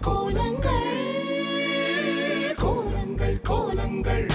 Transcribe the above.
கோலங்கள் கோலங்கள் கோலங்கள்.